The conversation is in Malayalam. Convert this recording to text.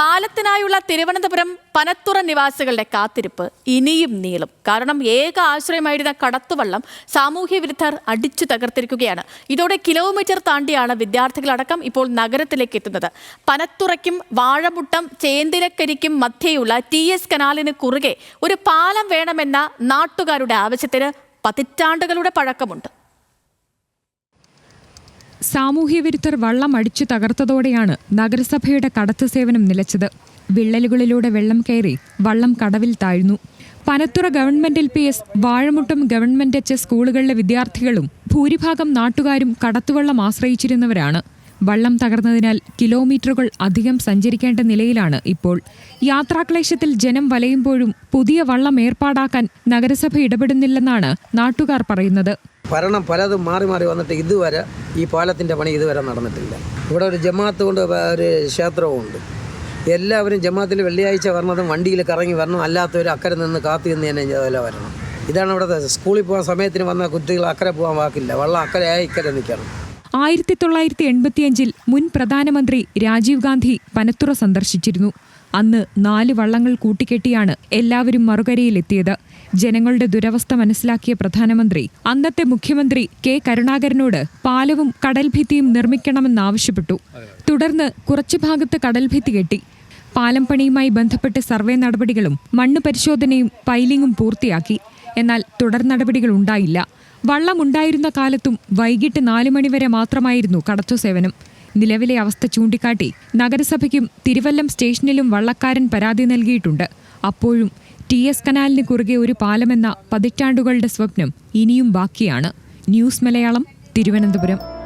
പാലത്തിനായുള്ള തിരുവനന്തപുരം പനത്തുറ നിവാസികളുടെ കാത്തിരിപ്പ് ഇനിയും നീളും. കാരണം ഏക ആശ്രയമായിരുന്ന കടത്തുവള്ളം സാമൂഹ്യ വിരുദ്ധർ അടിച്ചു തകർത്തിരിക്കുകയാണ്. ഇതോടെ കിലോമീറ്റർ താണ്ടിയാണ് വിദ്യാർത്ഥികളടക്കം ഇപ്പോൾ നഗരത്തിലേക്ക് എത്തുന്നത്. പനത്തുറയ്ക്കും വാഴമുട്ടം ചേന്തിരക്കരിക്കും മധ്യേയുള്ള ടി എസ് കനാലിന് കുറുകെ ഒരു പാലം വേണമെന്ന നാട്ടുകാരുടെ ആവശ്യത്തിന് പതിറ്റാണ്ടുകളുടെ പഴക്കമുണ്ട്. സാമൂഹ്യവിരുദ്ധർ വള്ളം അടിച്ചു തകർത്തതോടെയാണ് നഗരസഭയുടെ കടത്തു സേവനം നിലച്ചത്. വിള്ളലുകളിലൂടെ വെള്ളം കയറി വള്ളം കടവിൽ താഴ്ന്നു. Panathura government L P S Vazhamuttam government H സ്കൂളുകളിലെ വിദ്യാർത്ഥികളും ഭൂരിഭാഗം നാട്ടുകാരും കടത്തുവള്ളം ആശ്രയിച്ചിരുന്നവരാണ്. വള്ളം തകർന്നതിനാൽ കിലോമീറ്ററുകൾ അധികം സഞ്ചരിക്കേണ്ട നിലയിലാണ് ഇപ്പോൾ. യാത്രാക്ലേശത്തിൽ ജനം വലയുമ്പോഴും പുതിയ വള്ളം ഏർപ്പാടാക്കാൻ നഗരസഭ ഇടപെടുന്നില്ലെന്നാണ് നാട്ടുകാർ പറയുന്നത്. ഭരണം പലതും മാറി മാറി വന്നിട്ട് ഇതുവരെ ഈ പാലത്തിന്റെ പണി ഇതുവരെ നടന്നിട്ടില്ല. ഇവിടെ ഒരു ജമാഅത്ത് കൊണ്ട് ഒരു ക്ഷേത്രവും ഉണ്ട് എല്ലാവരും ജമാഅത്തിൽ വെള്ളിയാഴ്ച വരണതും വണ്ടിയിൽ കറങ്ങി വരണം അല്ലാത്തവർ അക്കരെ നിന്ന് കാത്തു നിന്ന് തന്നെ ഇതുപോലെ വരണം. ഇതാണ് ഇവിടെ സ്കൂളിൽ പോകാൻ സമയത്തിന് വന്ന കുട്ടികൾ അക്കരെ പോകാൻ വാക്കില്ല. വെള്ളം അക്കരെ ഇക്കരെ നിൽക്കണം. ആയിരത്തി തൊള്ളായിരത്തി എൺപത്തിയഞ്ചിൽ മുൻ പ്രധാനമന്ത്രി രാജീവ് ഗാന്ധി പനത്തുറ സന്ദർശിച്ചിരുന്നു. അന്ന് നാല് വള്ളങ്ങൾ കൂട്ടിക്കെട്ടിയാണ് എല്ലാവരും മറുകരയിലെത്തിയത്. ജനങ്ങളുടെ ദുരവസ്ഥ മനസ്സിലാക്കിയ പ്രധാനമന്ത്രി അന്നത്തെ മുഖ്യമന്ത്രി കെ കരുണാകരനോട് പാലവും കടൽഭിത്തിയും നിർമ്മിക്കണമെന്നാവശ്യപ്പെട്ടു. തുടർന്ന് കുറച്ചു ഭാഗത്ത് കടൽഭിത്തി കെട്ടി. പാലം പണിയുമായി ബന്ധപ്പെട്ട് സർവേ നടപടികളും മണ്ണ് പരിശോധനയും പൈലിംഗും പൂർത്തിയാക്കി. എന്നാൽ തുടർ നടപടികൾ ഉണ്ടായില്ല. വള്ളമുണ്ടായിരുന്ന കാലത്തും വൈകിട്ട് നാലു മണിവരെ മാത്രമായിരുന്നു കടച്ചു സേവനം. നിലവിലെ അവസ്ഥ ചൂണ്ടിക്കാട്ടി നഗരസഭയ്ക്കും തിരുവല്ലം സ്റ്റേഷനിലും വള്ളക്കാരൻ പരാതി നൽകിയിട്ടുണ്ട്. അപ്പോഴും ടി എസ് കനാലിന് കുറുകെ ഒരു പാലമെന്ന പതിറ്റാണ്ടുകളുടെ സ്വപ്നം ഇനിയും ബാക്കിയാണ്. ന്യൂസ് മലയാളം തിരുവനന്തപുരം.